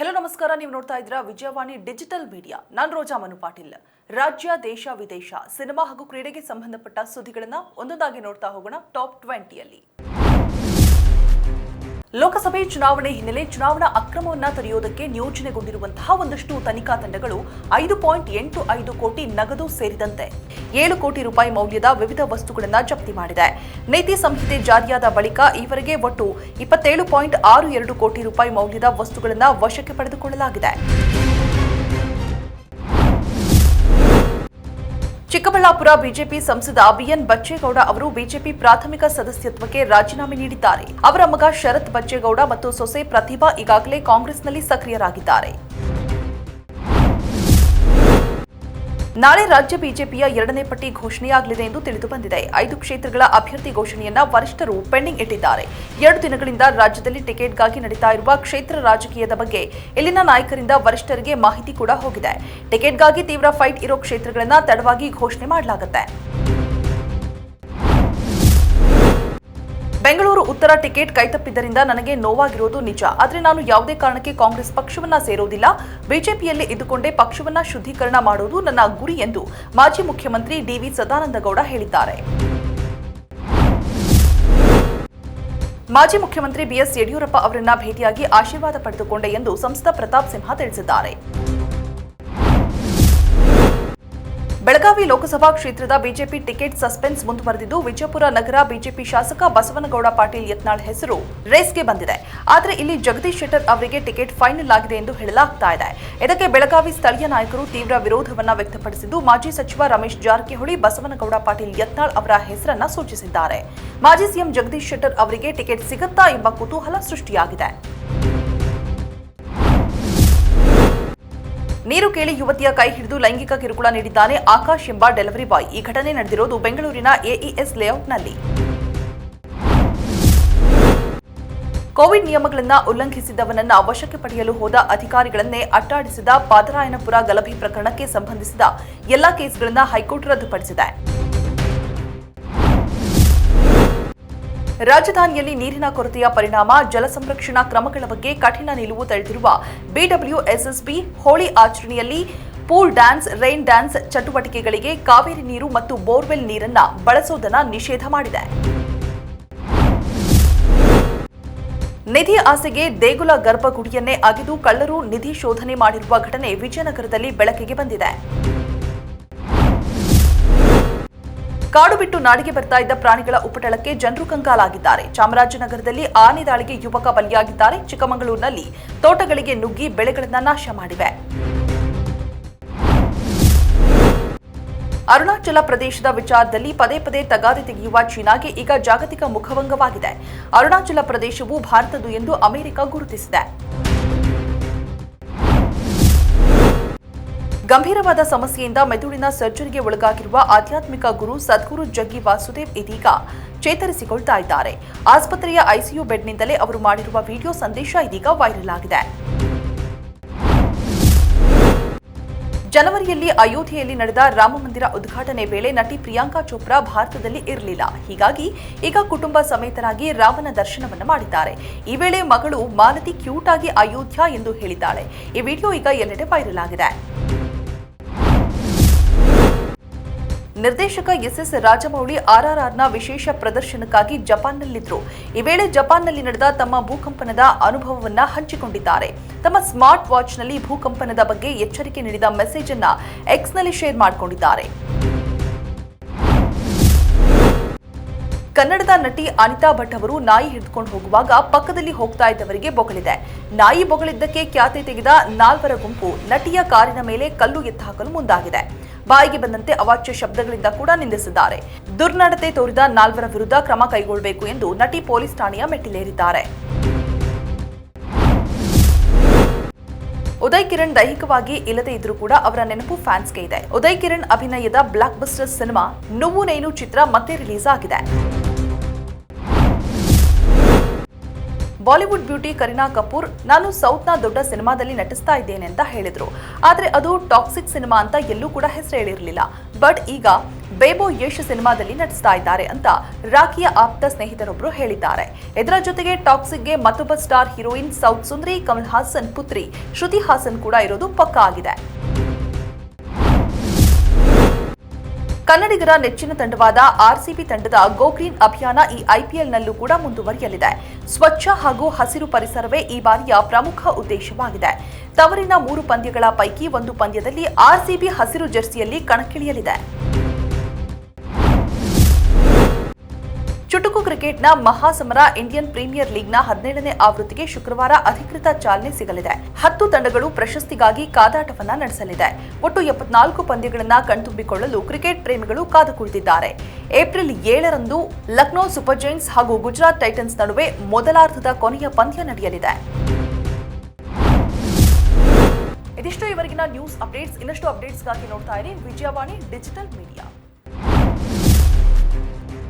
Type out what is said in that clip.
Hello ನಮಸ್ಕಾರ. ನೀವು ನೋಡ್ತಾ ಇದ್ದೀರಾ ವಿಜಯವಾಣಿ ಡಿಜಿಟಲ್ ಮೀಡಿಯಾ. ನಾನು ರೋಜಾ ಮನು ಪಾಟೀಲ್. ರಾಜ್ಯ, ದೇಶ, ವಿದೇಶ, ಸಿನಿಮಾ ಹಾಗೂ ಕ್ರೀಡೆಗೆ ಸಂಬಂಧಪಟ್ಟ ಸುದ್ದಿಗಳನ್ನು ಒಂದೊಂದಾಗಿ ನೋಡ್ತಾ ಹೋಗೋಣ. ಟಾಪ್ ಟ್ವೆಂಟಿಯಲ್ಲಿ. ಲೋಕಸಭೆ ಚುನಾವಣೆ ಹಿನ್ನೆಲೆ ಚುನಾವಣಾ ಅಕ್ರಮವನ್ನ ತಡೆಯುವುದಕ್ಕೆ ನಿಯೋಜನೆಗೊಂಡಿರುವಂತಹ ಒಂದಷ್ಟು ತನಿಖಾ ತಂಡಗಳು ಐದು ಪಾಯಿಂಟ್ ಎಂಟು ಐದು ಕೋಟಿ ನಗದು ಸೇರಿದಂತೆ ಏಳು ಕೋಟಿ ರೂಪಾಯಿ ಮೌಲ್ಯದ ವಿವಿಧ ವಸ್ತುಗಳನ್ನು ಜಪ್ತಿ ಮಾಡಿದೆ. ನೀತಿ ಸಂಹಿತೆ ಜಾರಿಯಾದ ಬಳಿಕ ಈವರೆಗೆ ಒಟ್ಟು ಇಪ್ಪತ್ತೇಳು ಪಾಯಿಂಟ್ ಆರು ಎರಡು ಕೋಟಿ ರೂಪಾಯಿ ಮೌಲ್ಯದ ವಸ್ತುಗಳನ್ನು ವಶಕ್ಕೆ ಪಡೆದುಕೊಳ್ಳಲಾಗಿದೆ. ಚಿಕ್ಕಬಳ್ಳಾಪುರ ಬಿಜೆಪಿ ಸಂಸದ ಬಿಎನ್ ಬಚ್ಚೇಗೌಡ ಅವರು ಬಿಜೆಪಿ ಪ್ರಾಥಮಿಕ ಸದಸ್ಯತ್ವಕ್ಕೆ ರಾಜೀನಾಮೆ ನೀಡಿದ್ದಾರೆ. ಅವರ ಮಗ ಶರತ್ ಬಚ್ಚೇಗೌಡ ಮತ್ತು ಸೊಸೆ ಪ್ರತಿಭಾ ಈಗಾಗಲೇ ಕಾಂಗ್ರೆಸ್ನಲ್ಲಿ ಸಕ್ರಿಯರಾಗಿದ್ದಾರೆ. ನಾಳೆ ರಾಜ್ಯ ಬಿಜೆಪಿಯ ಎರಡನೇ ಪಟ್ಟಿ ಘೋಷಣೆಯಾಗಲಿದೆ ಎಂದು ತಿಳಿದು ಬಂದಿದೆ. ಐದು ಕ್ಷೇತ್ರಗಳ ಅಭ್ಯರ್ಥಿ ಘೋಷಣೆಯನ್ನ ವರಿಷ್ಠರು ಪೆಂಡಿಂಗ್ ಇಟ್ಟಿದ್ದಾರೆ. ಎರಡು ದಿನಗಳಿಂದ ರಾಜ್ಯದಲ್ಲಿ ಟಿಕೆಟ್ಗಾಗಿ ನಡೀತಾ ಇರುವ ಕ್ಷೇತ್ರ ರಾಜಕೀಯದ ಬಗ್ಗೆ ಇಲ್ಲಿನ ನಾಯಕರಿಂದ ವರಿಷ್ಠರಿಗೆ ಮಾಹಿತಿ ಕೂಡ ಹೋಗಿದೆ. ಟಿಕೆಟ್ಗಾಗಿ ತೀವ್ರ ಫೈಟ್ ಇರೋ ಕ್ಷೇತ್ರಗಳನ್ನ ತಡವಾಗಿ ಘೋಷಣೆ ಮಾಡಲಾಗುತ್ತೆ. ಬೆಂಗಳೂರು ಉತ್ತರ ಟಿಕೆಟ್ ಕೈತಪ್ಪಿದ್ದರಿಂದ ನನಗೆ ನೋವಾಗಿರೋದು ನಿಜ. ಆದರೆ ನಾನು ಯಾವುದೇ ಕಾರಣಕ್ಕೆ ಕಾಂಗ್ರೆಸ್ ಪಕ್ಷವನ್ನ ಸೇರೋದಿಲ್ಲ. ಬಿಜೆಪಿಯಲ್ಲಿ ಇದ್ದುಕೊಂಡೇ ಪಕ್ಷವನ್ನ ಶುದ್ಧೀಕರಣ ಮಾಡುವುದು ನನ್ನ ಗುರಿ ಎಂದು ಮಾಜಿ ಮುಖ್ಯಮಂತ್ರಿ ಡಿವಿ ಸದಾನಂದಗೌಡ ಹೇಳಿದ್ದಾರೆ. ಮಾಜಿ ಮುಖ್ಯಮಂತ್ರಿ ಬಿಎಸ್ ಯಡಿಯೂರಪ್ಪ ಅವರನ್ನ ಭೇಟಿಯಾಗಿ ಆಶೀರ್ವಾದ ಪಡೆದುಕೊಂಡೆ ಎಂದು ಸಂಸದ ಪ್ರತಾಪ್ ಸಿಂಹ ತಿಳಿಸಿದ್ದಾರೆ. ಬೆಳಗಾವಿ ಲೋಕಸಭಾ ಕ್ಷೇತ್ರದ ಬಿಜೆಪಿ ಟಿಕೆಟ್ ಸಸ್ಪೆನ್ಸ್ ಮುಂದುವರೆದಿದ್ದು, ವಿಜಯಪುರ ನಗರ ಬಿಜೆಪಿ ಶಾಸಕ ಬಸವನಗೌಡ ಪಾಟೀಲ್ ಯತ್ನಾಳ್ ಹೆಸರು ರೇಸ್ಗೆ ಬಂದಿದೆ. ಆದರೆ ಇಲ್ಲಿ ಜಗದೀಶ್ ಶೆಟ್ಟರ್ ಅವರಿಗೆ ಟಿಕೆಟ್ ಫೈನಲ್ ಆಗಿದೆ ಎಂದು ಹೇಳಲಾಗ್ತಾ ಇದೆ. ಇದಕ್ಕೆ ಬೆಳಗಾವಿ ಸ್ಥಳೀಯ ನಾಯಕರು ತೀವ್ರ ವಿರೋಧವನ್ನ ವ್ಯಕ್ತಪಡಿಸಿದ್ದು, ಮಾಜಿ ಸಚಿವ ರಮೇಶ್ ಜಾರಕಿಹೊಳಿ, ಬಸವನಗೌಡ ಪಾಟೀಲ್ ಯತ್ನಾಳ್ ಅವರ ಹೆಸರನ್ನ ಸೂಚಿಸಿದ್ದಾರೆ. ಮಾಜಿ ಸಿಎಂ ಜಗದೀಶ್ ಶೆಟ್ಟರ್ ಅವರಿಗೆ ಟಿಕೆಟ್ ಸಿಗುತ್ತಾ ಎಂಬ ಕುತೂಹಲ ಸೃಷ್ಟಿಯಾಗಿದೆ. ನೀರು ಕೇಳಿ ಯುವತಿಯ ಕೈ ಹಿಡಿದು ಲೈಂಗಿಕ ಕಿರುಕುಳ ನೀಡಿದ್ದಾನೆ ಆಕಾಶ್ ಎಂಬ ಡೆಲಿವರಿ ಬಾಯ್. ಈ ಘಟನೆ ನಡೆದಿರೋದು ಬೆಂಗಳೂರಿನ ಎಇಎಸ್ ಲೇಔಟ್ನಲ್ಲಿ. ಕೋವಿಡ್ ನಿಯಮಗಳನ್ನು ಉಲ್ಲಂಘಿಸಿದವನನ್ನ ವಶಕ್ಕೆ ಪಡೆಯಲು ಹೋದ ಅಧಿಕಾರಿಗಳನ್ನೇ ಅಟ್ಟಾಡಿಸಿದ ಪಾದರಾಯನಪುರ ಗಲಭೆ ಪ್ರಕರಣಕ್ಕೆ ಸಂಬಂಧಿಸಿದ ಎಲ್ಲಾ ಕೇಸ್ಗಳನ್ನು ಹೈಕೋರ್ಟ್ ರದ್ದುಪಡಿಸಿದೆ. ರಾಜಧಾನಿಯಲ್ಲಿ ನೀರಿನ ಕೊರತೆಯ ಪರಿಣಾಮ, ಜಲ ಸಂರಕ್ಷಣಾ ಕ್ರಮಗಳ ಬಗ್ಗೆ ಕಠಿಣ ನಿಲುವು ತಳೆದಿರುವ ಬಿಡಬ್ಲ್ಯೂಎಸ್ಎಸ್ಬಿ ಹೋಳಿ ಆಚರಣೆಯಲ್ಲಿ ಪೂಲ್ ಡ್ಯಾನ್ಸ್, ರೈನ್ ಡ್ಯಾನ್ಸ್ ಚಟುವಟಿಕೆಗಳಿಗೆ ಕಾವೇರಿ ನೀರು ಮತ್ತು ಬೋರ್ವೆಲ್ ನೀರನ್ನ ಬಳಸೋದನ್ನ ನಿಷೇಧ ಮಾಡಿದೆ. ನಿಧಿ ಆಸೆಗೆ ದೇಗುಲ ಗರ್ಭಗುಡಿಯನ್ನೇ ಅಗೆದು ಕಳ್ಳರು ನಿಧಿ ಶೋಧನೆ ಮಾಡಿರುವ ಘಟನೆ ವಿಜಯನಗರದಲ್ಲಿ ಬೆಳಕಿಗೆ ಬಂದಿದೆ. ಕಾಡು ಬಿಟ್ಟು ನಾಡಿಗೆ ಬರ್ತಾ ಇದ್ದ ಪ್ರಾಣಿಗಳ ಉಪಟಳಕ್ಕೆ ಜನರು ಕಂಗಾಲಾಗಿದ್ದಾರೆ. ಚಾಮರಾಜನಗರದಲ್ಲಿ ಆನೆ ದಾಳಿಗೆ ಯುವಕ ಬಲಿಯಾಗಿದ್ದಾರೆ. ಚಿಕ್ಕಮಗಳೂರಿನಲ್ಲಿ ತೋಟಗಳಿಗೆ ನುಗ್ಗಿ ಬೆಳೆಗಳನ್ನ ನಾಶ ಮಾಡಿವೆ. ಅರುಣಾಚಲ ಪ್ರದೇಶದ ವಿಚಾರದಲ್ಲಿ ಪದೇ ಪದೇ ತಗಾದೆ ತೆಗೆಯುವ ಚೀನಾಗೆ ಈಗ ಜಾಗತಿಕ ಮುಖಭಂಗವಾಗಿದೆ. ಅರುಣಾಚಲ ಪ್ರದೇಶವು ಭಾರತದ್ದು ಎಂದು ಅಮೆರಿಕ ಗುರುತಿಸಿದೆ. ಗಂಭೀರವಾದ ಸಮಸ್ಯೆಯಿಂದ ಮೆದುಳಿನ ಸರ್ಜರಿಗೆ ಒಳಗಾಗಿರುವ ಆಧ್ಯಾತ್ಮಿಕ ಗುರು ಸದ್ಗುರು ಜಗ್ಗಿ ವಾಸುದೇವ್ ಇದೀಗ ಚೇತರಿಸಿಕೊಳ್ತಾ ಇದ್ದಾರೆ. ಆಸ್ಪತ್ರೆಯ ಐಸಿಯು ಬೆಡ್ನಿಂದಲೇ ಅವರು ಮಾಡಿರುವ ವಿಡಿಯೋ ಸಂದೇಶ ಇದೀಗ ವೈರಲ್ ಆಗಿದೆ. ಜನವರಿಯಲ್ಲಿ ಅಯೋಧ್ಯೆಯಲ್ಲಿ ನಡೆದ ರಾಮಮಂದಿರ ಉದ್ಘಾಟನೆ ವೇಳೆ ನಟಿ ಪ್ರಿಯಾಂಕಾ ಚೋಪ್ರಾ ಭಾರತದಲ್ಲಿ ಇರಲಿಲ್ಲ. ಹೀಗಾಗಿ ಈಗ ಕುಟುಂಬ ಸಮೇತರಾಗಿ ರಾಮನ ದರ್ಶನವನ್ನು ಮಾಡಿದ್ದಾರೆ. ಈ ವೇಳೆ ಮಗಳು ಮಾಲತಿ ಕ್ಯೂಟ್ ಆಗಿ ಅಯೋಧ್ಯ ಎಂದು ಹೇಳಿದ್ದಾಳೆ. ಈ ವಿಡಿಯೋ ಈಗ ಎಲ್ಲೆಡೆ ವೈರಲ್ ಆಗಿದೆ. ನಿರ್ದೇಶಕ ಎಸ್ ಎಸ್ ರಾಜಮೌಳಿ ಆರ್ಆರ್ಆರ್ನ ವಿಶೇಷ ಪ್ರದರ್ಶನಕ್ಕಾಗಿ ಜಪಾನ್ನಲ್ಲಿದ್ದರು. ಈ ವೇಳೆ ಜಪಾನ್ನಲ್ಲಿ ನಡೆದ ತಮ್ಮ ಭೂಕಂಪನದ ಅನುಭವವನ್ನ ಹಂಚಿಕೊಂಡಿದ್ದಾರೆ. ತಮ್ಮ ಸ್ಮಾರ್ಟ್ ವಾಚ್ನಲ್ಲಿ ಭೂಕಂಪನದ ಬಗ್ಗೆ ಎಚ್ಚರಿಕೆ ನೀಡಿದ ಮೆಸೇಜ್ ಅನ್ನ ಎಕ್ಸ್ನಲ್ಲಿ ಶೇರ್ ಮಾಡಿಕೊಂಡಿದ್ದಾರೆ. ಕನ್ನಡದ ನಟಿ ಅನಿತಾ ಭಟ್ ಅವರು ನಾಯಿ ಹಿಡಿದುಕೊಂಡು ಹೋಗುವಾಗ ಪಕ್ಕದಲ್ಲಿ ಹೋಗ್ತಾ ಇದ್ದವರಿಗೆ ಬೊಗಳಿದೆ. ನಾಯಿ ಬೊಗಳಿದ್ದಕ್ಕೆ ಖ್ಯಾತಿ ತೆಗೆದ ನಾಲ್ವರ ಗುಂಪು ನಟಿಯ ಕಾರಿನ ಮೇಲೆ ಕಲ್ಲು ಎತ್ತಾಕಲು ಮುಂದಾಗಿದೆ. ಬಾಯಿಗೆ ಬಂದಂತೆ ಅವಾಚ್ಯ ಶಬ್ದಗಳಿಂದ ಕೂಡ ನಿಂದಿಸಿದ್ದಾರೆ. ದುರ್ನಡತೆ ತೋರಿದ ನಾಲ್ವರ ವಿರುದ್ಧ ಕ್ರಮ ಕೈಗೊಳ್ಳಬೇಕು ಎಂದು ನಟಿ ಪೊಲೀಸ್ ಠಾಣೆಯ ಮೆಟ್ಟಿಲೇರಿದ್ದಾರೆ. ಉದಯ್ ಕಿರಣ್ ದೈಹಿಕವಾಗಿ ಇಲ್ಲದೆ ಇದ್ರೂ ಕೂಡ ಅವರ ನೆನಪು ಫ್ಯಾನ್ಸ್ಗೆ ಇದೆ. ಉದಯ್ ಕಿರಣ್ ಅಭಿನಯದ blockbuster cinema Nuvvu Nenu ಚಿತ್ರ ಮತ್ತೆ ರಿಲೀಸ್ ಆಗಿದೆ. ಬಾಲಿವುಡ್ ಬ್ಯೂಟಿ ಕರೀನಾ ಕಪೂರ್, ನಾನು ಸೌತ್ನ ದೊಡ್ಡ ಸಿನಿಮಾದಲ್ಲಿ ನಟಿಸ್ತಾ ಇದ್ದೇನೆ ಅಂತ ಹೇಳಿದ್ರು. ಆದರೆ ಅದು ಟಾಕ್ಸಿಕ್ ಸಿನಿಮಾ ಅಂತ ಎಲ್ಲೂ ಕೂಡ ಹೆಸರು ಹೇಳಿರಲಿಲ್ಲ. ಬಟ್ ಈಗ ಬೇಬೋ ಯಶ್ ಸಿನಿಮಾದಲ್ಲಿ ನಟಿಸ್ತಾ ಇದ್ದಾರೆ ಅಂತ ರಾಖಿಯ ಆಪ್ತ ಸ್ನೇಹಿತರೊಬ್ಬರು ಹೇಳಿದ್ದಾರೆ. ಇದರ ಜೊತೆಗೆ ಟಾಕ್ಸಿಕ್ಗೆ ಮತ್ತೊಬ್ಬ ಸ್ಟಾರ್ ಹೀರೋಯಿನ್ ಸೌತ್ ಸುಂದರಿ, ಕಮಲ್ ಹಾಸನ್ ಪುತ್ರಿ, ಶ್ರುತಿ ಹಾಸನ್ ಕೂಡ ಇರೋದು ಪಕ್ಕಾ ಆಗಿದೆ. ಕನ್ನಡಿಗರ ನೆಚ್ಚಿನ ತಂಡವಾದ ಆರ್ಸಿಬಿ ತಂಡದ ಗೋಗ್ರೀನ್ ಅಭಿಯಾನ ಈ ಐಪಿಎಲ್ನಲ್ಲೂ ಕೂಡ ಮುಂದುವರಿಯಲಿದೆ. ಸ್ವಚ್ಛ ಹಾಗೂ ಹಸಿರು ಪರಿಸರವೇ ಈ ಬಾರಿಯ ಪ್ರಮುಖ ಉದ್ದೇಶವಾಗಿದೆ. ತವರಿನ ಮೂರು ಪಂದ್ಯಗಳ ಪೈಕಿ ಒಂದು ಪಂದ್ಯದಲ್ಲಿ ಆರ್ಸಿಬಿ ಹಸಿರು ಜೆರ್ಸಿಯಲ್ಲಿ ಕಣಕ್ಕಿಳಿಯಲಿದೆ. ಚುಟುಕು ಕ್ರಿಕೆಟ್ನ ಮಹಾಸಮರ ಇಂಡಿಯನ್ ಪ್ರೀಮಿಯರ್ ಲೀಗ್ನ ಹದಿನೇಳನೇ ಆವೃತ್ತಿಗೆ ಶುಕ್ರವಾರ ಅಧಿಕೃತ ಚಾಲನೆ ಸಿಗಲಿದೆ. ಹತ್ತು ತಂಡಗಳು ಪ್ರಶಸ್ತಿಗಾಗಿ ಕಾದಾಟವನ್ನ ನಡೆಸಲಿದೆ. ಒಟ್ಟು ಎಪ್ಪತ್ನಾಲ್ಕು ಪಂದ್ಯಗಳನ್ನ ಕಣ್ತುಂಬಿಕೊಳ್ಳಲು ಕ್ರಿಕೆಟ್ ಪ್ರೇಮಿಗಳು ಕಾದು ಕುಳಿತಿದ್ದಾರೆ. ಏಪ್ರಿಲ್ ಏಳರಂದು ಲಕ್ನೋ ಸೂಪರ್ ಜೈಂಟ್ಸ್ ಹಾಗೂ ಗುಜರಾತ್ ಟೈಟನ್ಸ್ ನಡುವೆ ಮೊದಲಾರ್ಧದ ಕೊನೆಯ ಪಂದ್ಯ ನಡೆಯಲಿದೆ. ಇದಿಷ್ಟು ಇವರಿಗಿನ ನ್ಯೂಸ್ ಅಪ್ಡೇಟ್ಸ್. ಇನ್ನಷ್ಟು ಅಪ್ಡೇಟ್ಸ್ಗಾಗಿ ನೋಡ್ತಾ ಇರಿ ವಿಜಯವಾಣಿ ಡಿಜಿಟಲ್ ಮೀಡಿಯಾ.